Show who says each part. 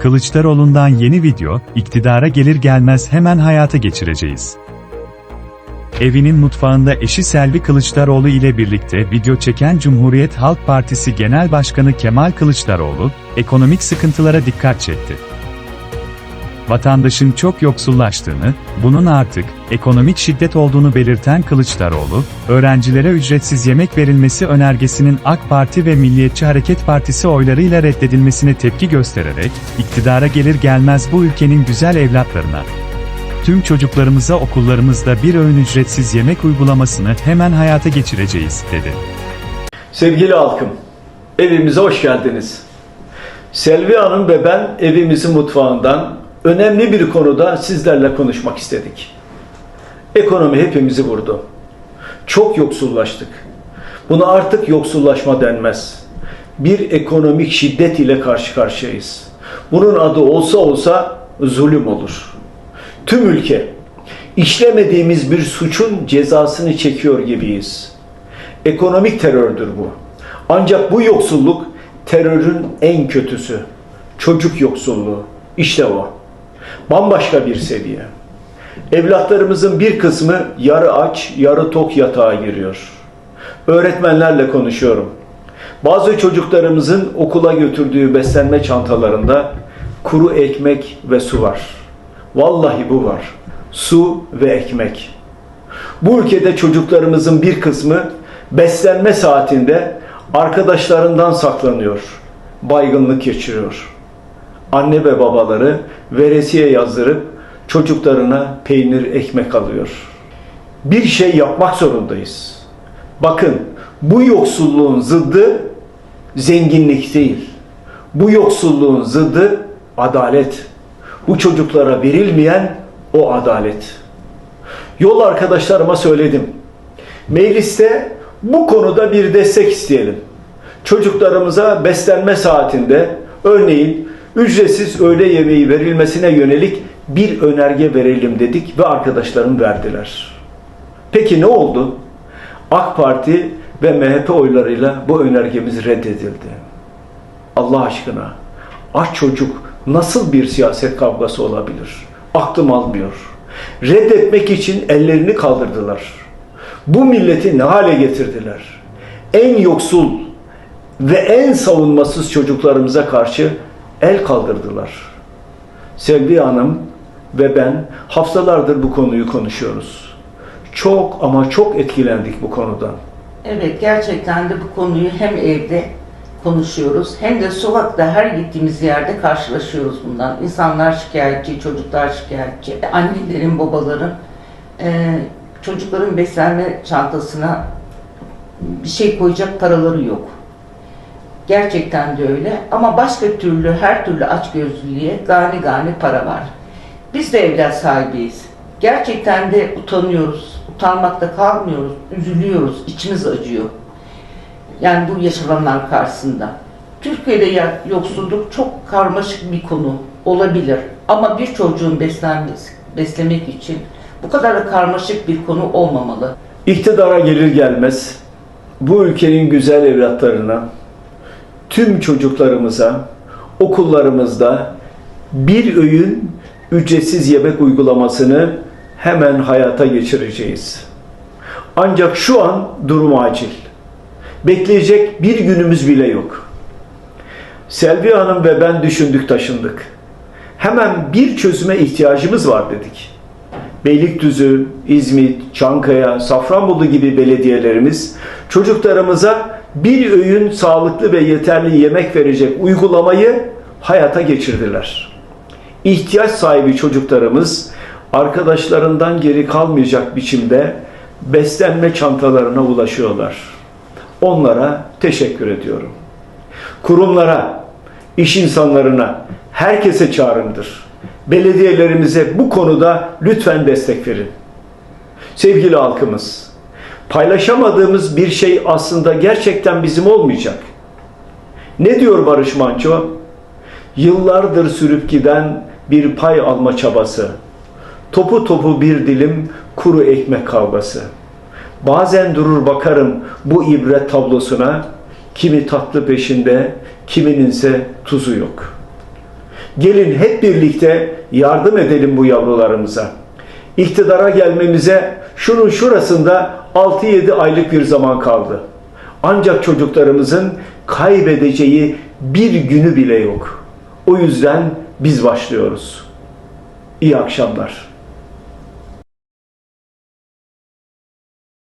Speaker 1: Kılıçdaroğlu'ndan yeni video, iktidara gelir gelmez hemen hayata geçireceğiz. Evinin mutfağında eşi Selvi Kılıçdaroğlu ile birlikte video çeken Cumhuriyet Halk Partisi Genel Başkanı Kemal Kılıçdaroğlu, ekonomik sıkıntılara dikkat çekti. Vatandaşın çok yoksullaştığını, bunun artık ekonomik şiddet olduğunu belirten Kılıçdaroğlu, öğrencilere ücretsiz yemek verilmesi önergesinin AK Parti ve Milliyetçi Hareket Partisi oylarıyla reddedilmesine tepki göstererek, iktidara gelir gelmez bu ülkenin güzel evlatlarına, tüm çocuklarımıza okullarımızda bir öğün ücretsiz yemek uygulamasını hemen hayata geçireceğiz, dedi.
Speaker 2: Sevgili halkım, evimize hoş geldiniz. Selvi Hanım ve ben evimizin mutfağından önemli bir konuda sizlerle konuşmak istedik. Ekonomi hepimizi vurdu. Çok yoksullaştık. Buna artık yoksullaşma denmez. Bir ekonomik şiddet ile karşı karşıyayız. Bunun adı olsa olsa zulüm olur. Tüm ülke işlemediğimiz bir suçun cezasını çekiyor gibiyiz. Ekonomik terördür bu. Ancak bu yoksulluk terörün en kötüsü. Çocuk yoksulluğu. İşte o. Bambaşka bir seviye. Evlatlarımızın bir kısmı yarı aç, yarı tok yatağa giriyor. Öğretmenlerle konuşuyorum. Bazı çocuklarımızın okula götürdüğü beslenme çantalarında kuru ekmek ve su var. Vallahi bu var. Su ve ekmek. Bu ülkede çocuklarımızın bir kısmı beslenme saatinde arkadaşlarından saklanıyor. Baygınlık geçiriyor. Anne ve babaları veresiye yazdırıp çocuklarına peynir ekmek alıyor. Bir şey yapmak zorundayız. Bakın bu yoksulluğun zıddı zenginlik değil. Bu yoksulluğun zıddı adalet. Bu çocuklara verilmeyen o adalet. Yol arkadaşlarıma söyledim. Mecliste bu konuda bir destek isteyelim. Çocuklarımıza beslenme saatinde örneğin ücretsiz öğle yemeği verilmesine yönelik bir önerge verelim dedik ve arkadaşlarım verdiler. Peki ne oldu? AK Parti ve MHP oylarıyla bu önergemiz reddedildi. Allah aşkına aç çocuk nasıl bir siyaset kavgası olabilir? Aklım almıyor. Reddetmek için ellerini kaldırdılar. Bu milleti ne hale getirdiler? En yoksul ve en savunmasız çocuklarımıza karşı el kaldırdılar. Sevgi Hanım ve ben haftalardır bu konuyu konuşuyoruz. Çok ama çok etkilendik bu konudan.
Speaker 3: Evet gerçekten de bu konuyu hem evde konuşuyoruz hem de sokakta her gittiğimiz yerde karşılaşıyoruz bundan. İnsanlar şikayetçi, çocuklar şikayetçi. Annelerin, babaların e, çocukların beslenme çantasına bir şey koyacak paraları yok. Gerçekten de öyle ama başka türlü her türlü açgözlülüğe gani gani para var. Biz de evlat sahibiyiz. Gerçekten de utanıyoruz. Utanmakta kalmıyoruz. Üzülüyoruz. içimiz acıyor. Yani bu yaşananlar karşısında. Türkiye'de yoksulluk çok karmaşık bir konu olabilir. Ama bir çocuğun beslenmesi, beslemek için bu kadar da karmaşık bir konu olmamalı.
Speaker 2: İktidara gelir gelmez bu ülkenin güzel evlatlarına, tüm çocuklarımıza, okullarımızda bir öğün ücretsiz yemek uygulamasını hemen hayata geçireceğiz. Ancak şu an durum acil. Bekleyecek bir günümüz bile yok. Selvi Hanım ve ben düşündük taşındık. Hemen bir çözüme ihtiyacımız var dedik. Beylikdüzü, İzmit, Çankaya, Safranbolu gibi belediyelerimiz çocuklarımıza bir öğün sağlıklı ve yeterli yemek verecek uygulamayı hayata geçirdiler. İhtiyaç sahibi çocuklarımız arkadaşlarından geri kalmayacak biçimde beslenme çantalarına ulaşıyorlar. Onlara teşekkür ediyorum. Kurumlara, iş insanlarına, herkese çağrımdır. Belediyelerimize bu konuda lütfen destek verin. Sevgili halkımız, paylaşamadığımız bir şey aslında gerçekten bizim olmayacak. Ne diyor Barış Manço? Yıllardır sürüp giden bir pay alma çabası. Topu topu bir dilim kuru ekmek kavgası. Bazen durur bakarım bu ibret tablosuna. Kimi tatlı peşinde, kiminin ise tuzu yok. Gelin hep birlikte yardım edelim bu yavrularımıza. İktidara gelmemize şunun şurasında 6-7 aylık bir zaman kaldı. Ancak çocuklarımızın kaybedeceği bir günü bile yok. O yüzden biz başlıyoruz. İyi akşamlar.